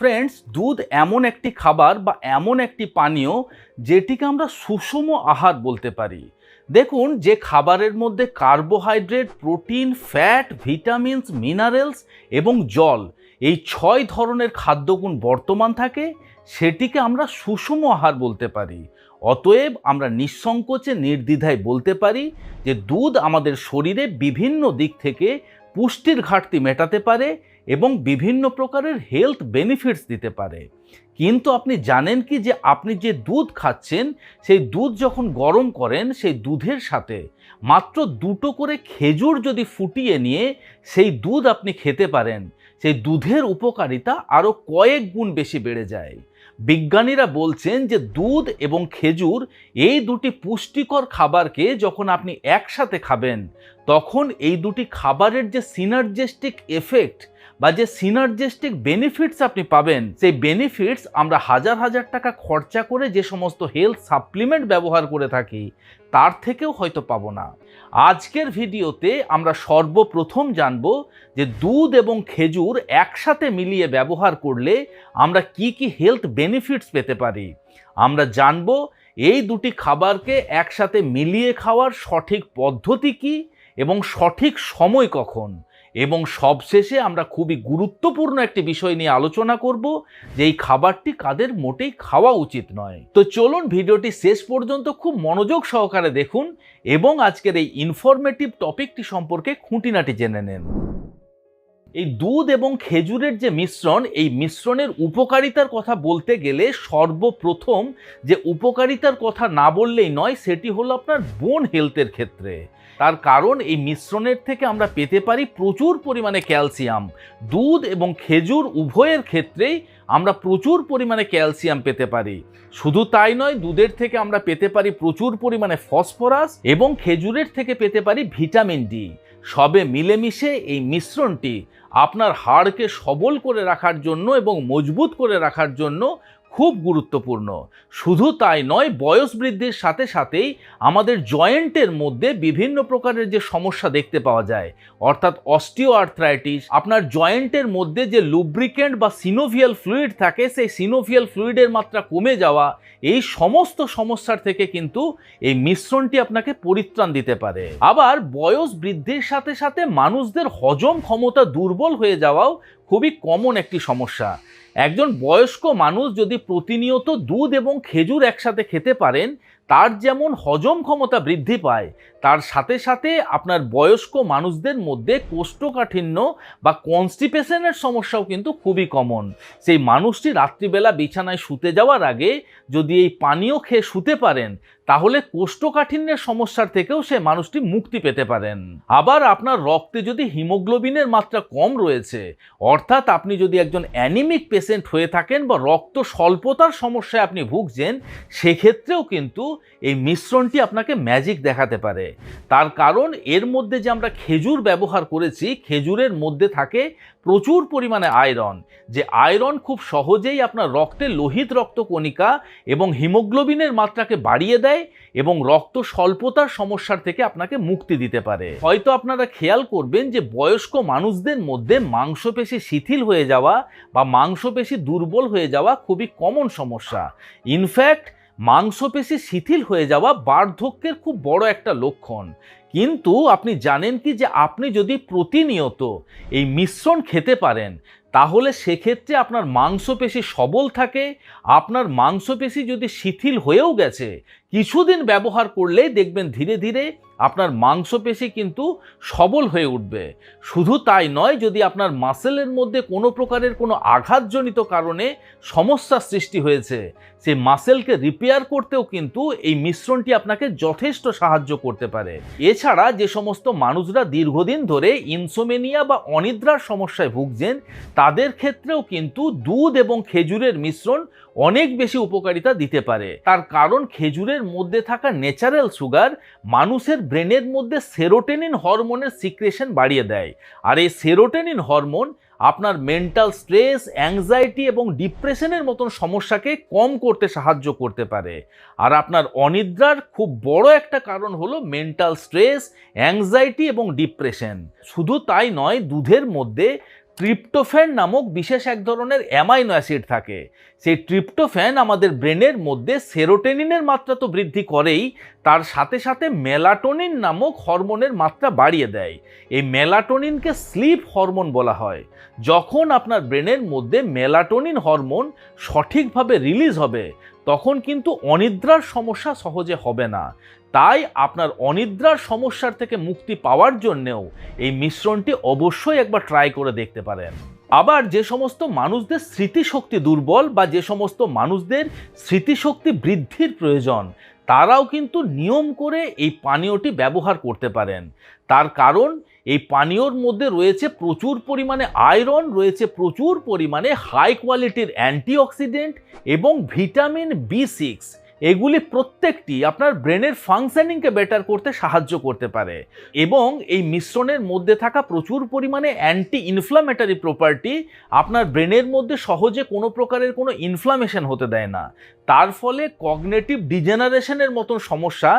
Friends দুধ এমন একটি খাবার বা এমন একটি পানীয় যেটিকে আমরা সুষম আহার বলতে পারি। দেখুন, যে খাবারের মধ্যে carbohydrate protein fat vitamins minerals এবং জল এই ছয় ধরনের খাদ্যগুণ বর্তমান থাকে, সেটিকে আমরা সুষম আহার বলতে পারি। অতএব আমরা নিঃসংকোচে, নির্দ্বিধায় বলতে পারি যে দুধ আমাদের শরীরে বিভিন্ন দিক থেকে পুষ্টির ঘাটতি মেটাতে পারে এবং বিভিন্ন প্রকারের হেলথ বেনিফিটস দিতে পারে। কিন্তু আপনি জানেন কি যে আপনি যে দুধ খাচ্ছেন, সেই দুধ যখন গরম করেন, সেই দুধের সাথে মাত্র দুটো করে খেজুর যদি ফুটিয়ে নিয়ে সেই দুধ আপনি খেতে পারেন, সেই দুধের উপকারিতা আরও কয়েক গুণ বেশি বেড়ে যায়। বিজ্ঞানীরা বলছেন যে দুধ এবং খেজুর এই দুটি পুষ্টিকর খাবারকে যখন আপনি একসাথে খাবেন, তখন এই দুটি খাবারের যে সিনার্জেস্টিক এফেক্ট বা যে সিনার্জেস্টিক বেনিফিটস আপনি পাবেন, সেই বেনিফিটস আমরা হাজার হাজার টাকা খরচা করে যে সমস্ত হেলথ সাপ্লিমেন্ট ব্যবহার করে থাকি, তার থেকেও হয়তো পাবো না। আজকের ভিডিওতে আমরা সর্বপ্রথম জানব যে দুধ এবং খেজুর একসাথে মিলিয়ে ব্যবহার করলে আমরা কি কি হেলথ বেনিফিটস পেতে পারি। আমরা জানব এই দুটি খাবারকে একসাথে মিলিয়ে খাওয়ার সঠিক পদ্ধতি কি এবং সঠিক সময় কখন। এবং সবশেষে আমরা খুবই গুরুত্বপূর্ণ একটি বিষয় নিয়ে আলোচনা করব, যে এই খাবারটি কাদের মোটেই খাওয়া উচিত নয়। তো চলুন ভিডিওটি শেষ পর্যন্ত খুব মনোযোগ সহকারে দেখুন এবং আজকের এই ইনফরমেটিভ টপিকটি সম্পর্কে খুঁটিনাটি জেনে নেন। এই দুধ এবং খেজুরের যে মিশ্রণ, এই মিশ্রণের উপকারিতার কথা বলতে গেলে সর্বপ্রথম যে উপকারিতার কথা না বললেই নয়, সেটি হলো আপনার বোন হেলথের ক্ষেত্রে। তার কারণ এই মিশ্রণের থেকে আমরা পেতে পারি প্রচুর পরিমাণে ক্যালসিয়াম। দুধ এবং খেজুর উভয়ের ক্ষেত্রেই আমরা প্রচুর পরিমাণে ক্যালসিয়াম পেতে পারি। শুধু তাই নয়, দুধের থেকে আমরা পেতে পারি প্রচুর পরিমাণে ফসফরাস এবং খেজুরের থেকে পেতে পারি ভিটামিন ডি। সবে মিলেমিশে এই মিশ্রণটি আপনার হাড়কে সবল করে রাখার জন্য এবং মজবুত করে রাখার জন্য খুব গুরুত্বপূর্ণ। শুধু তাই নয়, বয়স বৃদ্ধির সাথে সাথেই আমাদের জয়েন্টের মধ্যে বিভিন্ন প্রকারের যে সমস্যা দেখতে পাওয়া যায়, অর্থাৎ অস্টিও আর্থ্রাইটিস আপনার জয়েন্টের মধ্যে যে লুব্রিকেন্ট বা সিনোভিয়াল ফ্লুইড থাকে, সেই সিনোভিয়াল ফ্লুইডের মাত্রা কমে যাওয়া, এই সমস্ত সমস্যার থেকে কিন্তু এই মিশ্রণটি আপনাকে পরিত্রাণ দিতে পারে। আবার বয়স বৃদ্ধির সাথে সাথে মানুষদের হজম ক্ষমতা দুর্বল হয়ে যাওয়াও খুবই কমন একটি সমস্যা। একজন বয়স্ক মানুষ যদি প্রতিনিয়ত দুধ এবং খেজুর একসাথে খেতে পারেন তার যেমন হজম ক্ষমতা বৃদ্ধি পায়, তার সাথে সাথে আপনার বয়স্ক মানুষদের মধ্যে কোষ্ঠকাঠিন্য বা কনস্টিপেশনের সমস্যাও কিন্তু খুবই কমন সেই মানুষটি রাত্রিবেলা বিছানায় শুতে যাওয়ার আগে যদি এই পানীয় খেয়ে শুতে পারেন, তাহলে কোষ্ঠকাঠিন্যের সমস্যার থেকেও সে মানুষটি মুক্তি পেতে পারেন। আবার আপনার রক্তে যদি হিমোগ্লোবিনের মাত্রা কম রয়েছে, অর্থাৎ আপনি যদি একজন অ্যানিমিক পেশেন্ট হয়ে থাকেন বা রক্ত স্বল্পতার সমস্যায় আপনি ভুগছেন, সেক্ষেত্রেও কিন্তু এই মিশ্রণটি আপনাকে ম্যাজিক দেখাতে পারে। তার কারণ এর মধ্যে যে আমরা খেজুর ব্যবহার করেছি, খেজুরের মধ্যে থাকে প্রচুর পরিমাণে আয়রন যে আয়রন খুব সহজেই আপনার রক্তে লোহিত রক্তকণিকা এবং হিমোগ্লোবিনের মাত্রাকে বাড়িয়ে দেয় এবং রক্ত স্বল্পতার সমস্যার থেকে আপনাকে মুক্তি দিতে পারে। হয়তো আপনারা খেয়াল করবেন যে বয়স্ক মানুষদের মধ্যে মাংসপেশি শিথিল হয়ে যাওয়া বা মাংসপেশি দুর্বল হয়ে যাওয়া খুবই কমন সমস্যা। ইনফ্যাক্ট মাংসপেশি শিথিল হয়ে যাওয়া বার্ধক্যের খুব বড় একটা লক্ষণ। কিন্তু আপনি জানেন কি যে আপনি যদি প্রতিনিয়ত এই মিশ্রণ খেতে পারেন, তাহলে সেক্ষেত্রে আপনার মাংসপেশি সবল থাকে, আপনার মাংসপেশি যদি শিথিল হয়েও গেছে, কিছুদিন ব্যবহার করলেই দেখবেন ধীরে ধীরে আপনার মাংসপেশি কিন্তু সবল হয়ে উঠবে। শুধু তাই নয়, যদি আপনার মাসেলের মধ্যে কোনো প্রকারের কোনো আঘাতজনিত কারণে সমস্যার সৃষ্টি হয়েছে সেই মাসেলকে রিপেয়ার করতেও কিন্তু এই মিশ্রণটি আপনাকে যথেষ্ট সাহায্য করতে পারে। এছাড়া যে সমস্ত মানুষরা দীর্ঘদিন ধরে ইনসোমেনিয়া বা অনিদ্রার সমস্যায় ভুগছেন, তাদের ক্ষেত্রেও কিন্তু দুধ এবং খেজুরের মিশ্রণ অনেক বেশি উপকারিতা দিতে পারে। তার কারণ খেজুরের মধ্যে থাকা ন্যাচারাল সুগার মানুষের ব্রেনের মধ্যে সেরোটেনিন হরমোনের সিক্রেশন বাড়িয়ে দেয়। আর এই সেরোটেনিন হরমোন আপনার মেন্টাল স্ট্রেস অ্যাংজাইটি এবং ডিপ্রেশনের মতন সমস্যাকে কম করতে সাহায্য করতে পারে। আর আপনার অনিদ্রার খুব বড় একটা কারণ হলো মেন্টাল স্ট্রেস অ্যাংজাইটি এবং ডিপ্রেশন শুধু তাই নয়, দুধের মধ্যে ট্রিপ্টোফ্যান নামক বিশেষ এক ধরনের অ্যামাইনো অ্যাসিড থাকে। সেই ট্রিপ্টোফ্যান আমাদের ব্রেনের মধ্যে সেরোটেনিনের মাত্রা তো বৃদ্ধি করেই, তার সাথে সাথে মেলাটোনিন নামক হরমোনের মাত্রা বাড়িয়ে দেয়। এই মেলাটোনিনকে স্লিপ হরমোন বলা হয়। যখন আপনার ব্রেনের মধ্যে মেলাটোনিন হরমোন সঠিকভাবে রিলিজ হবে তখন কিন্তু অনিদ্রার সমস্যা সহজে হবে না। তাই আপনার অনিদ্রার সমস্যার থেকে মুক্তি পাওয়ার জন্যেও এই মিশ্রণটি অবশ্যই একবার ট্রাই করে দেখতে পারেন। আবার যে সমস্ত মানুষদের স্মৃতিশক্তি দুর্বল বা যে সমস্ত মানুষদের স্মৃতিশক্তি বৃদ্ধির প্রয়োজন, তারাও কিন্তু নিয়ম করে এই পানীয়টি ব্যবহার করতে পারেন। তার কারণ এই পানীয়র মধ্যে রয়েছে প্রচুর পরিমাণে আয়রন, রয়েছে প্রচুর পরিমাণে হাই কোয়ালিটির অ্যান্টিঅক্সিডেন্ট এবং ভিটামিন বি সিক্স এগুলি প্রত্যেকটি আপনার ব্রেনের ফাংশনিংকে বেটার করতে সাহায্য করতে পারে এবং এই মিশ্রণের মধ্যে থাকা প্রচুর পরিমাণে অ্যান্টি ইনফ্লামেটারি প্রপার্টি আপনার ব্রেনের মধ্যে সহজে কোনো প্রকারের কোনো ইনফ্লামেশন হতে দেয় না। তার ফলে কগনেটিভ ডিজেনারেশনের মতন সমস্যা,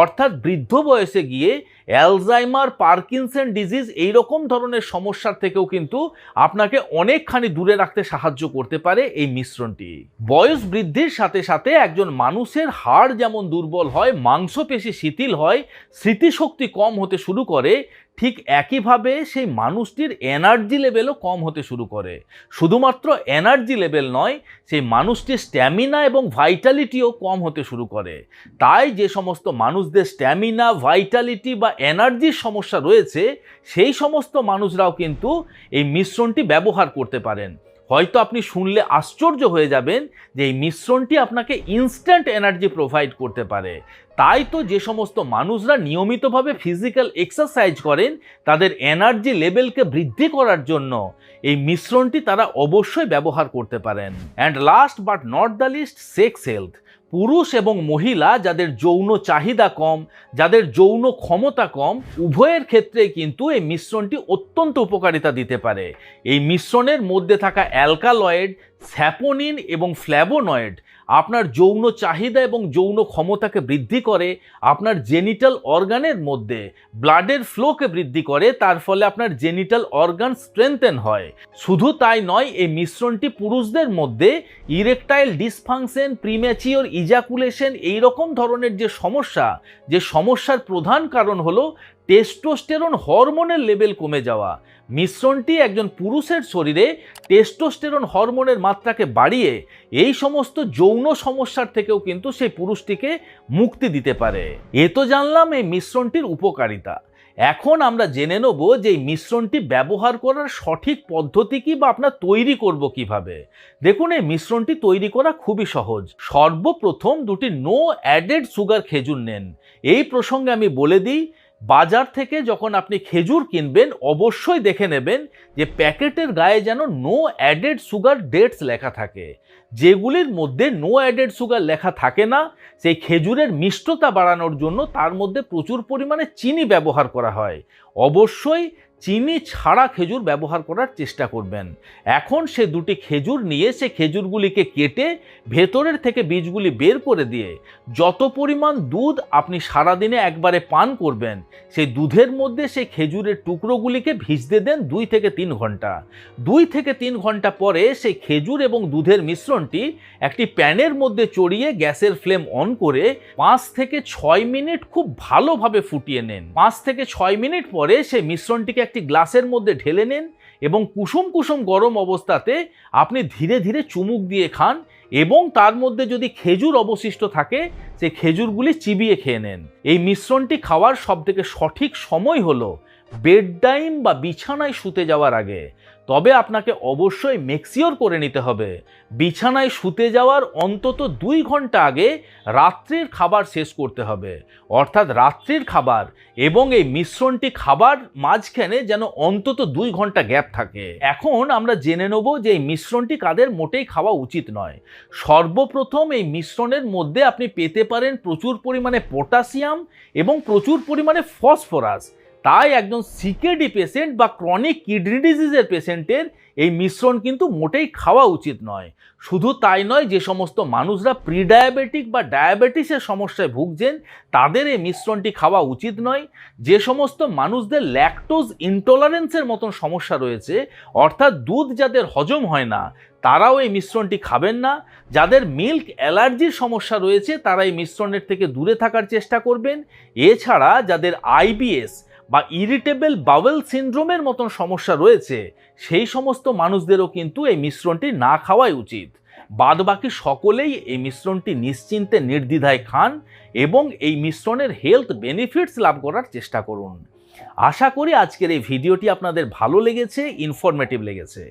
অর্থাৎ বৃদ্ধ বয়সে গিয়ে অ্যালজাইমার পার্কিনসন ডিজিজ এই রকম ধরনের সমস্যার থেকেও কিন্তু আপনাকে অনেকখানি দূরে রাখতে সাহায্য করতে পারে এই মিশ্রণটি। বয়স বৃদ্ধির সাথে সাথে একজন মানুষের হাড় যেমন দুর্বল হয়, মাংসপেশি শিথিল হয়, স্মৃতিশক্তি কম হতে শুরু করে ঠিক একইভাবে সেই মানুষটির এনার্জি লেভেলও কম হতে শুরু করে। শুধুমাত্র এনার্জি লেভেল নয়, সেই মানুষটির স্ট্যামিনা এবং ভাইটালিটিও কম হতে শুরু করে। তাই যে সমস্ত মানুষদের স্ট্যামিনা, ভাইটালিটি বা এনার্জির সমস্যা রয়েছে, সেই সমস্ত মানুষরাও কিন্তু এই মিশ্রণটি ব্যবহার করতে পারেন। হয়তো আপনি শুনলে আশ্চর্য হয়ে যাবেন যে এই মিশ্রণটি আপনাকে ইনস্ট্যান্ট এনার্জি প্রোভাইড করতে পারে। তাই তো যে সমস্ত মানুষরা নিয়মিতভাবে ফিজিক্যাল এক্সারসাইজ করেন, তাদের এনার্জি লেভেলকে বৃদ্ধি করার জন্য এই মিশ্রণটি তারা অবশ্যই ব্যবহার করতে পারেন। And last but not the least sex health পুরুষ এবং মহিলা যাদের যৌন চাহিদা কম, যাদের যৌন ক্ষমতা কম, উভয়ের ক্ষেত্রে কিন্তু এই মিশ্রণটি অত্যন্ত উপকারিতা দিতে পারে। এই মিশ্রণের মধ্যে থাকা অ্যালকালয়েড স্যাপোনিন এবং ফ্ল্যাবোনয়েড আপনার যৌন চাহিদা এবং যৌন ক্ষমতাকে বৃদ্ধি করে, আপনার জেনিটাল অর্গানের মধ্যে ব্লাডের ফ্লোকে বৃদ্ধি করে, তার ফলে আপনার জেনিটাল অর্গান স্ট্রেংথেন হয়। শুধু তাই নয়, এই মিশ্রণটি পুরুষদের মধ্যে ইরেকটাইল ডিসফাংশন, প্রিম্যাচিওর ইজাকুলেশন এই রকম ধরনের যে সমস্যা, যে সমস্যার প্রধান কারণ হলো টেস্টোস্টেরন হরমোনের লেভেল কমে যাওয়া। মিশ্রণটি একজন পুরুষের শরীরে টেস্টোস্টেরন হরমোনের মাত্রাকে বাড়িয়ে এই সমস্ত যৌন সমস্যার থেকেও কিন্তু সেই পুরুষটিকে মুক্তি দিতে পারে। এ তো জানলাম এই মিশ্রণটির উপকারিতা। এখন আমরা জেনে নেব যে এই মিশ্রণটি ব্যবহার করার সঠিক পদ্ধতি কি বা আপনার তৈরি করব কীভাবে। দেখুন, এই মিশ্রণটি তৈরি করা খুবই সহজ। সর্বপ্রথম দুটি নো অ্যাডেড সুগার খেজুর নেন। এই প্রসঙ্গে আমি বলে দিই বাজার থেকে যখন আপনি খেজুর কিনবেন, অবশ্যই দেখে নেবেন যে প্যাকেটের গায়ে যেন নো অ্যাডেড সুগার ডেটস লেখা থাকে। যেগুলির মধ্যে নো অ্যাডেড সুগার লেখা থাকে না, সেই খেজুরের মিষ্টতা বাড়ানোর জন্য তার মধ্যে প্রচুর পরিমাণে চিনি ব্যবহার করা হয়। অবশ্যই চিনি ছাড়া খেজুর ব্যবহার করার চেষ্টা করবেন। এখন সে দুটি খেজুর নিয়ে সে খেজুরগুলিকে কেটে ভেতরের থেকে বীজগুলি বের করে দিয়ে যত পরিমাণ দুধ আপনি সারাদিনে একবারে পান করবেন, সেই দুধের মধ্যে সেই খেজুরের টুকরোগুলিকে ভিজতে দেন দুই থেকে তিন ঘণ্টা। দুই থেকে তিন ঘণ্টা পরে সেই খেজুর এবং দুধের মিশ্রণটি একটি প্যানের মধ্যে চড়িয়ে গ্যাসের ফ্লেম অন করে পাঁচ থেকে ছয় মিনিট খুব ভালোভাবে ফুটিয়ে নেন। পাঁচ থেকে ছয় মিনিট পরে সেই মিশ্রণটিকে একটি গ্লাসের মধ্যে ঢেলে নেন এবং কুসুম কুসুম গরম অবস্থাতে আপনি ধীরে ধীরে চুমুক দিয়ে খান এবং তার মধ্যে যদি খেজুর অবশিষ্ট থাকে, সেই খেজুরগুলি চিবিয়ে খেয়ে নেন। এই মিশ্রণটি খাওয়ার সবথেকে সঠিক সময় হলো বেড টাইম বা বিছানায় শুতে যাওয়ার আগে, তবে আপনাকে অবশ্যই মেক্সিওর করে নিতে হবে। বিছানায় শুতে যাওয়ার অন্তত দুই ঘণ্টা আগে রাত্রির খাবার শেষ করতে হবে। অর্থাৎ রাত্রির খাবার এবং এই মিশ্রণটি খাবার মাঝখানে যেন অন্তত দুই ঘণ্টা গ্যাপ থাকে। এখন আমরা জেনে নেব যে এই মিশ্রণটি কাদের মোটেই খাওয়া উচিত নয়। সর্বপ্রথম এই মিশ্রণের মধ্যে আপনি পেতে পারেন প্রচুর পরিমাণে পটাশিয়াম এবং প্রচুর পরিমাণে ফসফরাস। তাই একজন সিকেডি পেশেন্ট বা ক্রনিক কিডনি ডিজিজের পেশেন্টের এই মিশ্রণ কিন্তু মোটেই খাওয়া উচিত নয়। শুধু তাই নয়, যে সমস্ত মানুষরা প্রিডায়াবেটিক বা ডায়াবেটিসের সমস্যায় ভুগছেন, তাদের এই মিশ্রণটি খাওয়া উচিত নয়। যে সমস্ত মানুষদের ল্যাকটোজ ইনটলারেন্সের মতন সমস্যা রয়েছে, অর্থাৎ দুধ যাদের হজম হয় না, তারাও এই মিশ্রণটি খাবেন না। যাদের মিল্ক অ্যালার্জির সমস্যা রয়েছে, তারা এই মিশ্রণের থেকে দূরে থাকার চেষ্টা করবেন। এছাড়া যাদের আইবিএস বা ইরিটেবল বাওয়েল সিন্ড্রোমের মতন সমস্যা রয়েছে, সেই সমস্ত মানুষদেরও কিন্তু এই মিশ্রণটি না খাওয়াই উচিত। বাদ বাকি সকলেই এই মিশ্রণটি নিশ্চিন্তে নির্দ্বিধায় খান এবং এই মিশ্রণের হেলথ বেনিফিটস লাভ করার চেষ্টা করুন। আশা করি আজকের এই ভিডিওটি আপনাদের ভালো লেগেছে ইনফরমেটিভ লেগেছে।